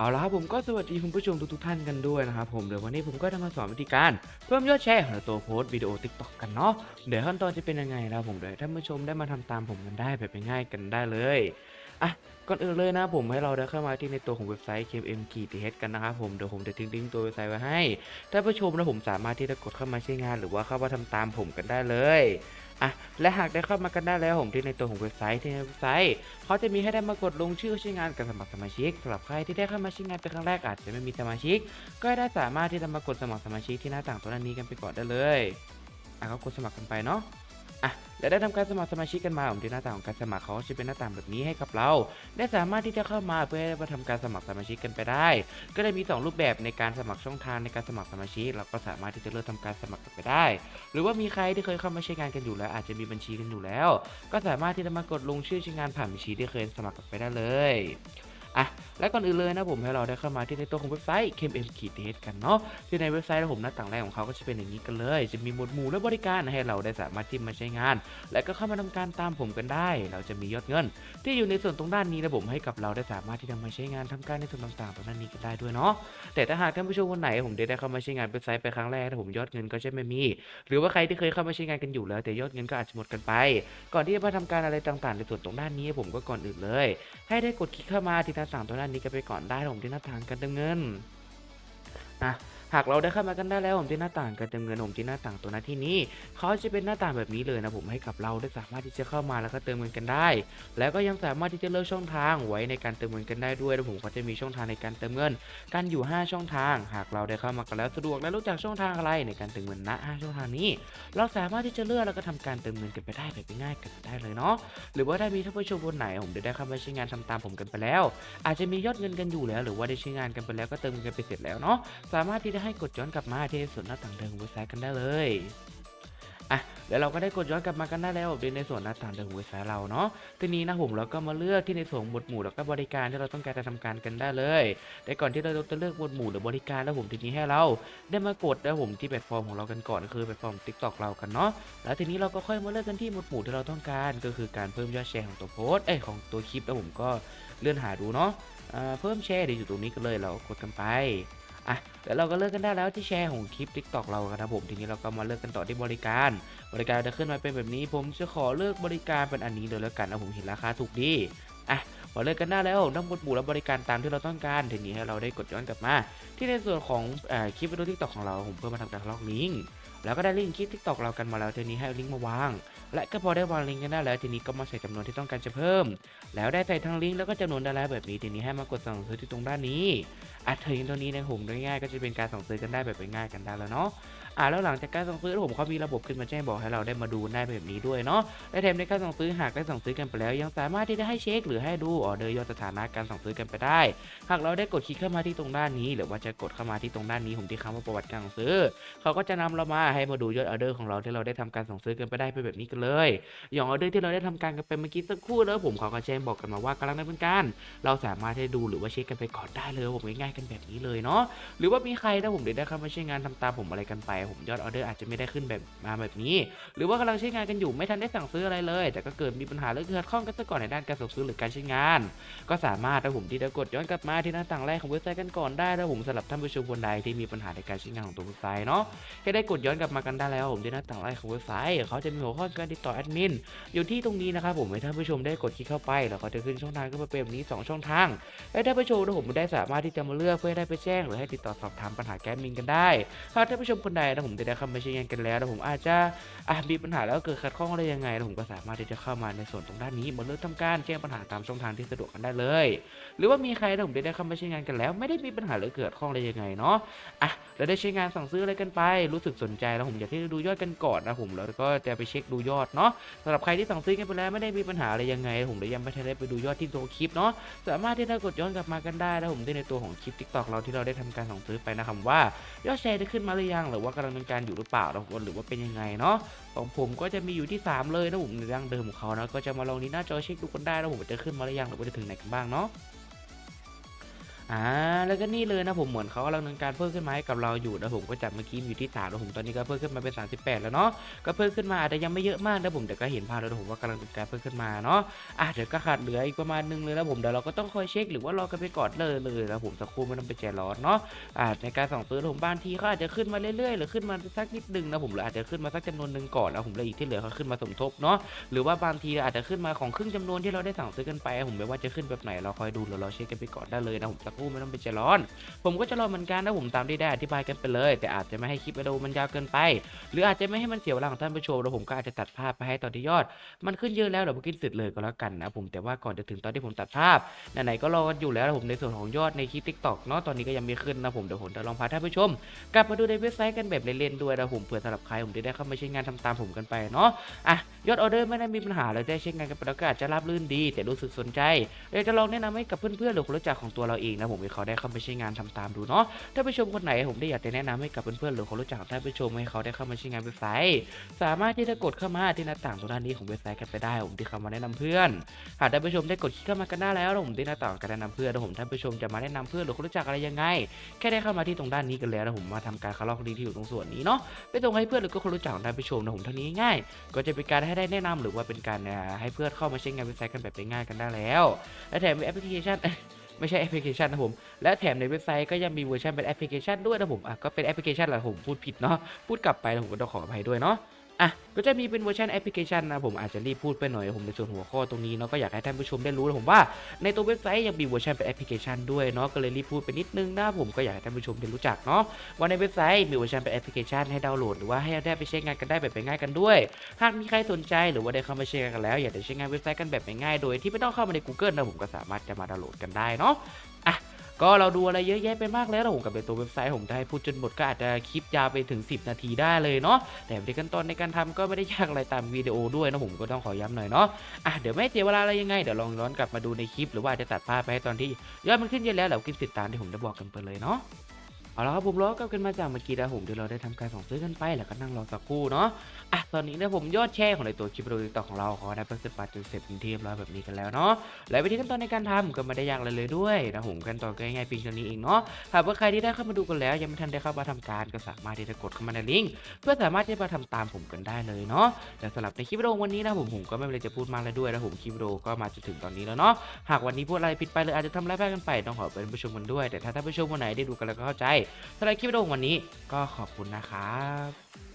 เอาละครับผมก็สวัสดีคุณผู้ชมทุกๆท่านกันด้วยนะครับผมเดี๋ยววันนี้ผมก็จะมาสอนวิธีการเพิ่มยอดแชร์ของตัวโพสต์วิดีโอ t ิ k t o k กันเนาะเดี๋ยวขั้นตอนจะเป็นยังไงนะผมเดี๋ยวท่านผู้ชมได้มาทำตามผมกันได้แบบง่ายกันได้เลยอะก่อนอื่นเลยนะผมให้เราได้เข้ามาที่ในตัวของเว็บไซต์ KM กีทีเกันนะครับผมเดี๋ยวผมจะทิ้งลิงก์ตัวเว็บไซต์ไว้ให้ท่านผู้ชมนะผมสามารถที่จะกดเข้ามาใช้งาน หรือว่าเข้ามาทำตามผมกันได้เลย อะและหากได้เข้ามากันได้แล้วผมที่ในตัวของเว็บไซต์ที่ในเว็บไซต์เขาจะมีให้ได้มากดลงชื่อใช้งานกับสมัครสมาชิกสำหรับใครที่ได้เข้ามาใช้งานเป็นครั้งแรกอาจจะไม่มีสมาชิก ก็ได้สามารถที่จะมากดสมัครสมาชิกที่หน้าต่างตัวนี้กันไปก่อนได้เลยอะก็กดสมัครกันไปเนาะ อะและได้ทำการสมัครสมาชิกกันมาผมที่หน้าต่างของการสมัครเขาจะเป็นหน้าต่างแบบนี้ให้กับเรา ได้สามารถที่จะเข้ามาเพื่อให้มาทำการสมัครสมาชิกกันไปได้ ก็ได้มีสองรูปแบบในการสมัครช่องทางในการสมัครสมาชิกเราก็สามารถที่จะเลือกทำการสมัครกันไปได้ หรือว่ามีใครที่เคยเข้ามาใช้งานกันอยู่แล้ว อาจจะมีบัญชีกันอยู่แล้ว ก็สามารถที่จะมากดลงชื่อใช้งานผ่านบัญชีที่เคยสมัครกันไปได้เลย อะและก่อนอื่นเลยนะผมให้เราได้เข้ามาที่ในตัวของเว็บไซต์ KMM ขีดเทกันเนาะที่ในเว็บไซต์นะผมหน้าต่างแรกของเขาก็จะเป็นอย่างนี้กันเลย จะมีหมวดหมู่และบริการให้เราได้สามารถที่มาใช้งาน และก็เข้ามาทำการตามผมกันได้ เราจะมียอดเงิน ที่อยู่ในส่วนตรงด้านนี้นะผมให้กับเราได้สามารถที่จะมาใช้งานทำการในส่วนต่างๆตรงด้านนี้กันได้ด้วยเนาะแต่ถ้าหากท่านผู้ชมคนไหนผมได้ได้เข้ามาใช้งานเว็บไซต์ไปครั้งแรกนะผมยอดเงินก็จะไม่มี หรือว่าใครที่เคยเข้ามาใช้งานกันอยู่แล้ว แต่ยอดเงินก็อาจจะหมดกันไป ก่อนที่จะมาทำการอะไรต่างๆ ในส่วนตรงด้านนี้ผมก็ก่อนอื่นเลย ให้ได้กดคลิกเข้ามาที่หน้าต่างตรงด้านนี้กันไปก่อนได้ผมที่หน้าทางกันเติมเงินนะ หากเราได้เข้ามากันได้แล้วผมที่หน้าต่างการเติมเงินผมที่หน้าต่างตัวหน้าที่นี้เขาจะเป็นหน้าต่างแบบนี้เลยนะผมให้กับเราได้สามารถที่จะเข้ามาแล้วก็เติมเงินกันได้ แล้วก็ยังสามารถที่จะเลือกช่องทางไว้ในการเติมเงินกันได้ด้วยแล้วผมก็จะมีช่องทางในการเติมเงิน กันอยู่ 5 ช่องทาง หากเราได้เข้ามากันแล้วสะดวกและรู้จักช่องทางอะไรในการเติมเงินณ5ช่องทางนี้ เราสามารถที่จะเลือกแล้วก็ทำการเติมเงินกันไปได้แบบง่ายๆกันได้เลยเนาะหรือว่าถ้ามีท่านผู้ชมคนไหนผมได้เข้ามาใช้งานทำตามผมกันไปแล้ว อาจจะมียอดเงินกันอยู่แล้ว หรือว่าได้ใช้งานกันไปแล้วก็เติมเงินกันไปเสร็จแล้วเนาะสามารถที่จะให้กดย้อนกลับมาที่ส่วนหน้าต่างเดิมของเว็บไซต์กันได้เลยอะแล้วเราก็ได้กดย้อนกลับมากันได้แล้วในส่วนหน้าต่างเดิมเว็บไซต์เราเนาะทีนี้นะผมเราก็มาเลือกที่ในส่วนหมวดหมู่แล้วก็บริการที่เราต้องการจะทำการกันได้เลยแต่ก่อนที่เราจะเลือกหมวดหมู่หรือบริการแล้วผมทีนี้ให้เราได้มากดแล้วผมที่แพลตฟอร์มของเรากันก่อนก็คือแพลตฟอร์ม TikTok เรากันเนาะแล้วทีนี้เราก็ค่อยมาเลือกกันที่หมวดหมู่ที่เราต้องการ ก็คือการเพิ่มยอดแชร์ของตัวโพสต์เอ้ของตัวคลิปแล้วผมก็เลื่อนหาดูเนาะเพิ่มแชร์เดี๋ยวอยู่ตรงนี้กันเลยเรากดกันไป อะเดี๋ยวเราก็เลือกกันได้แล้วที่แชร์ของคลิป TikTok เราครับผมทีนี้เราก็มาเลือกกันต่อที่บริการ บริการจะขึ้นมาเป็นแบบนี้ ผมจะขอเลือกบริการเป็นอันนี้เลยแล้วกันนะผมเห็นราคาถูกดีอะพอเลือกกันได้แล้วต้องกดปุ่มและบริการตามที่เราต้องการทีนี้ให้เราได้กดย้อนกลับมา ที่ในส่วนของเอ่อคลิปวิดีโอทิกตอกของเราผมเพื่อมาทำการล็อกลิงก์ แล้วก็ได้ลิงก์คลิปทิกตอกเรากันมาแล้วทีนี้ให้ลิงก์มาวาง และก็พอได้วางลิงก์กันได้แล้วทีนี้ก็มาใส่จำนวนที่ต้องการจะเพิ่ม แล้วได้ใส่ทั้งลิงก์แล้วก็จำนวนได้แล้วแบบนี้ทีนี้ให้มากดสั่งซื้อที่ตรงด้านนี้อะถึงตัวนี้ในผมง่ายๆก็จะเป็นการสั่งซื้อกันได้แบบง่ายๆกันได้แล้วเนาะ อะแล้วหลังจากการสั่งซื้อผมเขามีระบบขึ้นมาแจ้งบอกให้เราได้มาดูได้แบบนี้ด้วยเนาะและแถมในการสั่งซื้อหากได้สั่งซื้อกันไปแล้ว ยังสามารถที่จะให้เช็ค หรือให้ดูออเดอร์ยอดสถานะการสั่งซื้อกันไปได้ หากเราได้กดคลิกเข้ามาที่ตรงด้านนี้ หรือว่าจะกดเข้ามาที่ตรงด้านนี้ผมที่คำว่าประวัติการสั่งซื้อเขาก็จะนำเรามาให้มาดูยอดออเดอร์ของเราที่เราได้ทำการสั่งซื้อกันไปได้เป็นแบบนี้กันเลย อย่างออเดอร์ที่เราได้ทำการกันไปเมื่อกี้สักครู่แล้วผมเขาก็แจ้งบอกกันมาว่ากำลังดำเนินการเราสามารถให้ดูหรือว่าเช็คกันไปก่อนได้เลยผมง่ายๆกันแบบนี้เลยเนาะหรือว่ามีใครถ้าผมได้เข้ามาใช้งานทำตามผมอะไรกันไปผมยอดออเดอร์อาจจะไม่ได้ขึ้นแบบมาแบบนี้ หรือว่ากำลังใช้งานกันอยู่ไม่ทันได้สั่งซื้ออะไรเลย แต่ก็เกิดมีปัญหาเรื่องขัดข้องกันซะก่อนในด้านการสั่งซื้อหรือการใช้งาน ก็สามารถถ้าผมที่จะกดย้อนกลับมาที่หน้าต่างแรกของเว็บไซต์กันก่อนได้ถ้าผมสำหรับท่านผู้ชมคนใดที่มีปัญหาในการใช้งานของตัวเว็บไซต์เนาะแค่ได้กดย้อนกลับมากันได้แล้วผมที่หน้าต่างแรกของเว็บไซต์เขาจะมีหัวข้อการติดต่อแอดมินอยู่ที่ตรงนี้นะครับผมให้ท่านผู้ชมได้กดคลิกเข้าไป แล้วก็จะขึ้นช่องทางขึ้นมาเป็นแบบนี้สองช่องทางและท่านผู้ชมถ้าผมได้สามารถที่จะมาเลือกเพื่อให้ได้ไปแจ้ง หรือให้ติดต่อสอบถามปัญหาแก๊สมินกันได้ถ้าท่านผู้ชมคนใดนะผมจะได้เข้ามาใช้งานกันแล้วนะผมอาจจะอะมีปัญหาแล้วเกิดขัดข้องอะไรยังไงนะผมก็สามารถที่จะเข้ามาในส่วนตรงด้านนี้มาเลือกทำการแจ้งปัญหาตามช่องทางที่สะดวกกันได้เลย หรือว่ามีใครนะผมได้ได้เข้ามาใช้งานกันแล้ว ไม่ได้มีปัญหาหรือเกิดข้องอะไรยังไงเนาะอะเราได้ใช้งานสั่งซื้ออะไรกันไป รู้สึกสนใจแล้วผมอยากที่จะดูยอดกันก่อนนะผมแล้วก็จะไปเช็คดูยอดเนาะสำหรับใครที่สั่งซื้อกันไปแล้วไม่ได้มีปัญหาอะไรยังไง ผมเลยยังไม่ทันได้ไปดูยอดที่ตัวคลิปเนาะสามารถที่จะกดย้อนกลับมากันได้นะผมได้ในตัวของคลิป TikTok เราที่เราได้ทำการสั่งซื้อไปนะครับว่ายอดแชร์ได้ขึ้นมาหรือยังหรือว่ากำลังังเนินการอยู่หรือเปล่านะผมหรือว่าเป็นยังไงเนาะของผมก็จะมีอยู่ที่ 3 เลยนะผมในดังเดิมของเขานะก็จะมาลองนี้หน้าจอเช็คดูกันได้นะผมว่าจะขึ้นมาหรือยังหรือว่าจะถึงไหนกันบ้างเนาะ อ่าแล้วก็นี่เลยนะผมเหมือนเขากำลังดำเนินการเพิ่มขึ้นมาให้กับเราอยู่นะผมก็จากเมื่อกี้อยู่ที่3แล้วผมตอนนี้ก็เพิ่มขึ้นมาเป็น 38 แล้วเนาะก็เพิ่มขึ้นมาอาจจะยังไม่เยอะมากนะผมแต่ก็เห็นภาพแล้วผมว่ากำลังดำเนินการเพิ่มขึ้นมาเนาะอะเดี๋ยวก็ขาดเหลืออีกประมาณนึงเลยนะผมเดี๋ยวเราก็ต้องคอยเช็คหรือว่ารอกันไปก่อนเลยเลยนะผมสักครู่ไม่ต้องไปใจร้อนเนาะอ่าในการส่องซื้อผมบางทีเขาอาจจะขึ้นมาเรื่อยๆ หรือขึ้นมาสักนิดนึงนะผมหรืออาจจะขึ้นมาสักจำนวนหนึ่งก่อนแล้วผมแล้วอีกที่เหลือเขาขึ้นมาสมทบเนาะหรือว่าบางทีอาจจะขึ้นมาของครึ่งจำนวนที่เราได้สั่งซื้อกันไป ผมไม่ว่าจะขึ้นแบบไหนเราคอยดูหรือเราเช็คกันไปก่อนได้เลยนะผมสักครู่ไม่ต้องไปใจร้อน ผมก็จะรอเหมือนกันนะผมตามที่ได้อธิบายกันไปเลย แต่อาจจะไม่ให้คลิปวิดีโอมันยาวเกินไป หรืออาจจะไม่ให้มันเสียเวลาของท่านผู้ชมแล้วผมก็อาจจะตัดภาพไปให้ตอนที่ยอด มันขึ้นเยอะแล้วเดี๋ยวผมกินสร็จเลยก็แล้วกันนะผมแต่ว่าก่อนจะถึงตอนที่ผมตัดภาพไหนๆก็รอกันอยู่แล้วนะผมในส่วนของยอดในคลิปทิกตอกเนาะตอนนี้ก็ยังไม่ขึ้นนะผมเดี๋ยวผมจะลองพาท่านผู้ชม กลับมาดูในเว็บไซต์กันแบบเล่นๆด้วยนะผมเผื่อสำหรับใครผมจะได้เข้ามาใช้งานทำตามผมกันไปเนาะอะ ยอดออเดอร์ไม่ได้มีปัญหาเลยได้ใช้งานกันไปแล้วก็อาจจะราบรื่นดี แต่รู้สึกสนใจอยากจะลองแนะนำให้กับเพื่อนๆหรือคนรู้จักของตัวเราเองนะผมให้เขาได้เข้ามาใช้งานทำตามดูเนาะถ้าผู้ชมคนไหนผมได้อยากจะแนะนำให้กับเพื่อนๆหรือคนรู้จักท่านผู้ชมให้เขาได้เข้ามาใช้งานเว็บไซต์สามารถที่จะกดเข้ามาที่หน้าต่างตรงด้านนี้ของเว็บไซต์กันไปได้ผมที่เข้ามาแนะนำเพื่อนหากท่านผู้ชมได้กดคลิกเข้ามากันได้แล้วผมที่หน้าต่างการแนะนำเพื่อนแล้วผมท่านผู้ชมจะมาแนะนำเพื่อนหรือคนรู้จักอะไรยังไง แค่ได้เข้ามาที่ตรงด้านนี้กันแล้วนะผมมาทำการคัดลอกลิงก์ที่อยู่ตรงส่วนนี้เนาะไปตรงให้เพื่อนหรือก็คนรู้จักของท่านผู้ชมนะผมเท่านี้ง่ายก็จะเป็นการให้ได้แนะนำหรือว่าเป็นการให้เพื่อนเข้ามาใช้งานเว็บไซต์กันแบบง่ายๆกันได้แล้ว และแถมมีแอปพลิเคชันไม่ใช่แอปพลิเคชันนะผม และแถมในเว็บไซต์ก็ยังมีเวอร์ชันเป็นแอปพลิเคชันด้วยนะผมอะก็เป็นแอปพลิเคชันแหละผมพูดผิดเนาะพูดกลับไปล้วผมก็ต้องขออภัยด้วยเนาะ อะก็จะมีเป็นเวอร์ชันแอปพลิเคชันนะผมอาจจะรีบพูดไปหน่อยผมในส่วนหัวข้อตรงนี้เนาะก็อยากให้ท่านผู้ชมได้รู้นะผมว่าในตัวเว็บไซต์ยังมีเวอร์ชันเป็นแอปพลิเคชันด้วยเนาะก็เลยรีบพูดไปนิดนึงนะผมก็อยากให้ท่านผู้ชมได้รู้จักเนาะว่าในเว็บไซต์มีเวอร์ชันเป็นแอปพลิเคชันให้ดาวน์โหลดหรือว่าให้ได้ไปใช้งานกันได้แบบง่ายๆกันด้วย หากมีใครสนใจหรือว่าได้เข้ามาใช้งานกันแล้ว อยากจะใช้งานเว็บไซต์กันแบบง่ายๆโดยที่ไม่ต้องเข้ามาใน Google นะผมก็สามารถจะมาดาวน์โหลดกันได้เนาะอะ ก็เราดูอะไรเยอะแยะไปมากแล้วนะผมกับในตัวเว็บไซต์ผมได้พูดจนหมดก็อาจจะคลิปยาวไปถึง 10 นาทีได้เลยเนาะแต่ในขั้นตอนในการทำก็ไม่ได้ยากอะไรตามวิดีโอด้วยนะผมก็ต้องขอย้ำหน่อยเนาะอะเดี๋ยวไม่เสียเวลาอะไรยังไงเดี๋ยวลองย้อนกลับมาดูในคลิปหรือว่าจะตัดภาพไปให้ตอนที่ยอดมันขึ้นเยอะแล้วเดี๋ยวคลิปติดตามที่ผมได้บอกกันไปเลยเนาะ เอาละครับผมรอกลับกันมาจากเมื่อกี้นะผมที่เราได้ทำการส่งซื้อกันไปแล้วก็นั่งรอสักครู่เนาะอะตอนนี้นะผมยอดแชร์ของในตัวคลิปวิดีโอต่อของเราขอได้เพิ่มสิบบาทจนเสร็จเป็นที่เรียบร้อยแบบนี้กันแล้วเนาะและวิธีขั้นตอนในการทำก็ไม่ได้ยากเลยเลยด้วยนะผมขั้นตอนก็ง่ายๆเพียงเท่านี้เองเนาะหากว่าใครที่ได้เข้ามาดูกันแล้ว ยังไม่ทันได้เข้ามาทำการก็สามารถที่จะกดเข้ามาในลิงก์เพื่อสามารถที่จะมาทำตามผมกันได้เลยเนาะแต่สำหรับในคลิปวิดีโอวันนี้นะผมผมก็ไม่มีอะไรจะพูดมากเลยด้วยนะผมคลิปวิดีโอก็มาจนถึงตอนนี้แล้วเนาะหากวันนี้พูดอะไรผิดไปหรืออาจจะทำอะไรพลาดกันไปต้องขอเป็นผู้ชมกันด้วย แต่ถ้าท่านผู้ชมคนไหนได้ดูกันแล้วก็เข้าใจสำหรับคลิปวิดีโอวันนี้ก็ขอบคุณนะครับ